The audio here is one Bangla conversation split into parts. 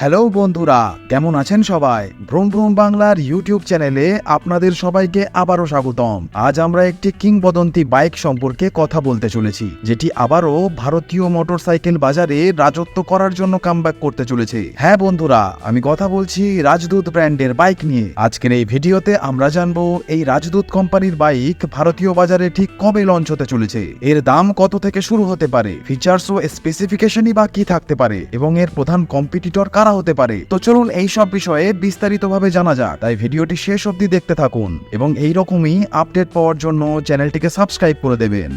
হ্যালো বন্ধুরা, কেমন আছেন সবাই? ভ্রম ভ্রম বাংলার ইউটিউব চ্যানেলে আপনাদের সবাইকে আবারও স্বাগতম। আজ আমরা একটি কিংবদন্তি বাইক সম্পর্কে কথা বলতে চলেছি, যেটি আবারও ভারতীয় মোটরসাইকেল বাজারে রাজত্ব করার জন্য কামব্যাক করতে চলেছে। হ্যাঁ বন্ধুরা, আমি কথা বলছি রাজদূত ব্র্যান্ডের বাইক নিয়ে। আজকের এই ভিডিওতে আমরা জানব, এই রাজদূত কোম্পানির বাইক ভারতীয় বাজারে ঠিক কবে লঞ্চ হতে চলেছে? এর দাম কত থেকে শুরু হতে পারে? ফিচার্স ও স্পেসিফিকেশনই বা কি থাকতে পারে? এবং এর প্রধান কম্পিটিটর কারা হতে পারে। তো চলুন এই সব বিষয়ে বিস্তারিতভাবে জানা যাক। তাই ভিডিওটি শেষ অবধি দেখতে থাকুন এবং এই রকমই আপডেট পাওয়ার জন্য চ্যানেলটিকে সাবস্ক্রাইব করে দেবেন।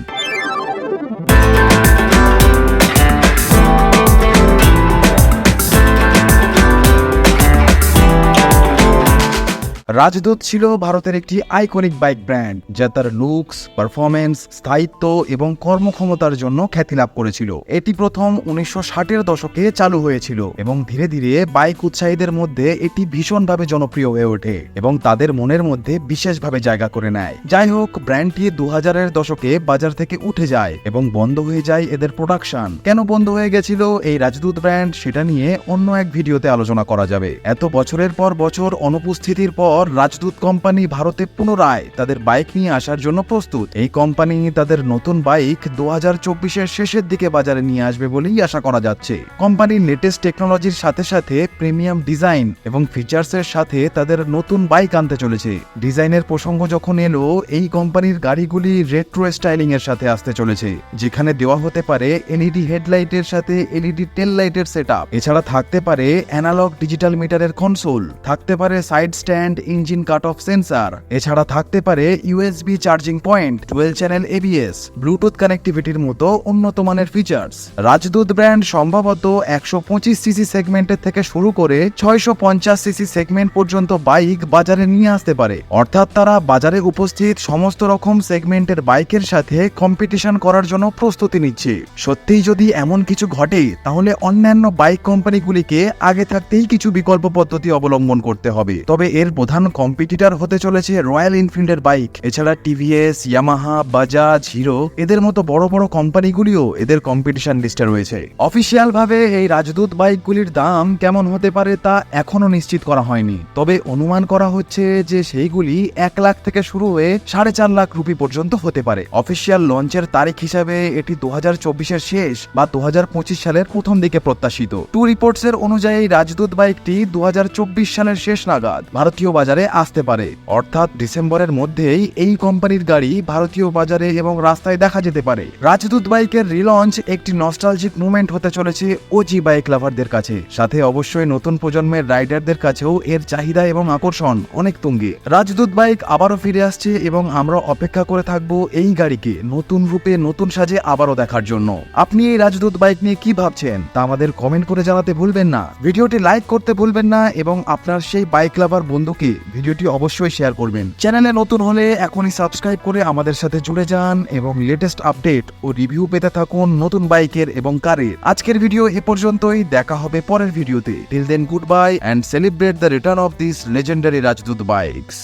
রাজদূত ছিল ভারতের একটি আইকনিক বাইক ব্র্যান্ড যা তার লুকস পারফরমেন্স স্থায়িত্ব এবং কর্মক্ষমতার জন্য খ্যাতি লাভ করেছিল। এটি প্রথম উনিশশো ষাটের দশকে চালু হয়েছিল এবং ধীরে ধীরে বাইক উৎসাহীদের মধ্যে এটি ভীষণভাবে জনপ্রিয় হয়ে ওঠে এবং তাদের মনের মধ্যে বিশেষভাবে জায়গা করে নেয়। যাই হোক ব্র্যান্ডটি দু হাজারের দশকে বাজার থেকে উঠে যায় এবং বন্ধ হয়ে যায় এদের প্রোডাকশন কেন বন্ধ হয়ে গেছিল এই রাজদূত ব্র্যান্ড সেটা নিয়ে অন্য এক ভিডিওতে আলোচনা করা যাবে। এত বছরের পর বছর অনুপস্থিতির পর রাজদূত কোম্পানি ভারতে পুনরায় তাদের বাইক নিয়ে আসার জন্য প্রস্তুত। এই কোম্পানি তাদের নতুন বাইক দু হাজার চব্বিশের শেষের দিকে বাজারে নিয়ে আসবে বলেই আশা করা যাচ্ছে। কোম্পানির লেটেস্ট টেকনোলজির সাথে সাথে প্রিমিয়াম ডিজাইন এবং ফিচার্সের সাথে তাদের নতুন বাইক আনতে চলেছে। ডিজাইনের প্রসঙ্গ যখন এলো, এই কোম্পানির গাড়িগুলি রেট্রো স্টাইলিং এর সাথে আসতে চলেছে, যেখানে দেওয়া হতে পারে এলইডি হেডলাইটের সাথে এলইডি টেল লাইটের সেট এছাড়া থাকতে পারে অ্যানালগ ডিজিটাল মিটারের কনসোল থাকতে পারে side stand engine cut off sensor. এছাড়া থাকতে পারে USB charging point twelve channel ABS Bluetooth কানেক্টিভিটির মতো উন্নত মানের ফিচার্স। রাজদূত ব্র্যান্ড সম্ভবত একশো পঁচিশ সিসি সেগমেন্টের থেকে শুরু করে ছয়শো পঞ্চাশ সিসি সেগমেন্ট পর্যন্ত বাইক বাজারে নিয়ে আসতে পারে। অর্থাৎ তারা বাজারে উপস্থিত সমস্ত রকম সেগমেন্টের বাইকের সাথে কম্পিটিশন করার জন্য প্রস্তুতি নিচ্ছে। সত্যিই যদি এমন কিছু ঘটে, তাহলে অন্যান্য বাইক কোম্পানিগুলিকে আগে থাকতেই কিছু বিকল্প পদ্ধতি অবলম্বন করতে হবে। তবে এর প্রধান কম্পিটিটর হতে চলেছে রয়্যাল এনফিল্ডের বাইক এছাড়া টিভিএস ইয়ামাহা বাজাজ হিরো এদের মতো বড় বড় কোম্পানিগুলিও এদের কম্পিটিশন লিস্টে রয়েছে। অফিসিয়াল ভাবে এই রাজদূত বাইকগুলির দাম কেমন হতে পারে তা এখনও নিশ্চিত করা হয়নি। তবে অনুমান করা হচ্ছে যে সেইগুলি এক লাখ থেকে শুরু হয়ে সাড়ে চার লাখ রুপি পর্যন্ত হতে পারে। অফিসিয়াল লঞ্চের তারিখ হিসাবে এটি দু হাজার চব্বিশের শেষ বা দু হাজার পঁচিশ সালের প্রথম দিকে প্রত্যাশিত। টু রিপোর্টস এর অনুযায়ী রাজদূত বাইকটি দু হাজার চব্বিশ সালের শেষ নাগাদ। ভারতীয় বাজারে আসতে পারে। অর্থাৎ ডিসেম্বরের মধ্যেই এই কোম্পানির গাড়ি ভারতীয় বাজারে এবং রাস্তায় দেখা যেতে পারে। রাজদূত বাইকের রিলঞ্চ একটি নস্টালজিক মুভমেন্ট হতে চলেছে ওজি বাইক লাভারদের কাছে। সাথে অবশ্যই নতুন প্রজন্মের রাইডারদের কাছেও এর চাহিদা এবং আকর্ষণ অনেক তুঙ্গে। রাজদূত বাইক আবারও ফিরে আসছে এবং আমরা অপেক্ষা করে থাকব এই গাড়িকে নতুন রূপে, নতুন সাজে আবারও দেখার জন্য। আপনি এই রাজদূত বাইক নিয়ে কি ভাবছেন? তা আমাদের কমেন্ট করে জানাতে ভুলবেন না। ভিডিওটি লাইক করতে ভুলবেন না এবং আপনার সেই বাইক লাভার বন্ধুকে ভিডিওটি অবশ্যই শেয়ার করবেন। চ্যানেলে নতুন হলে এখনই সাবস্ক্রাইব করে আমাদের সাথে জুড়ে যান এবং লেটেস্ট আপডেট ও রিভিউ পেতে থাকুন নতুন বাইকের এবং কারের। আজকের ভিডিও এ পর্যন্তই, দেখা হবে পরের ভিডিওতে। Till then good bye and celebrate the return of this legendary Rajdoot bikes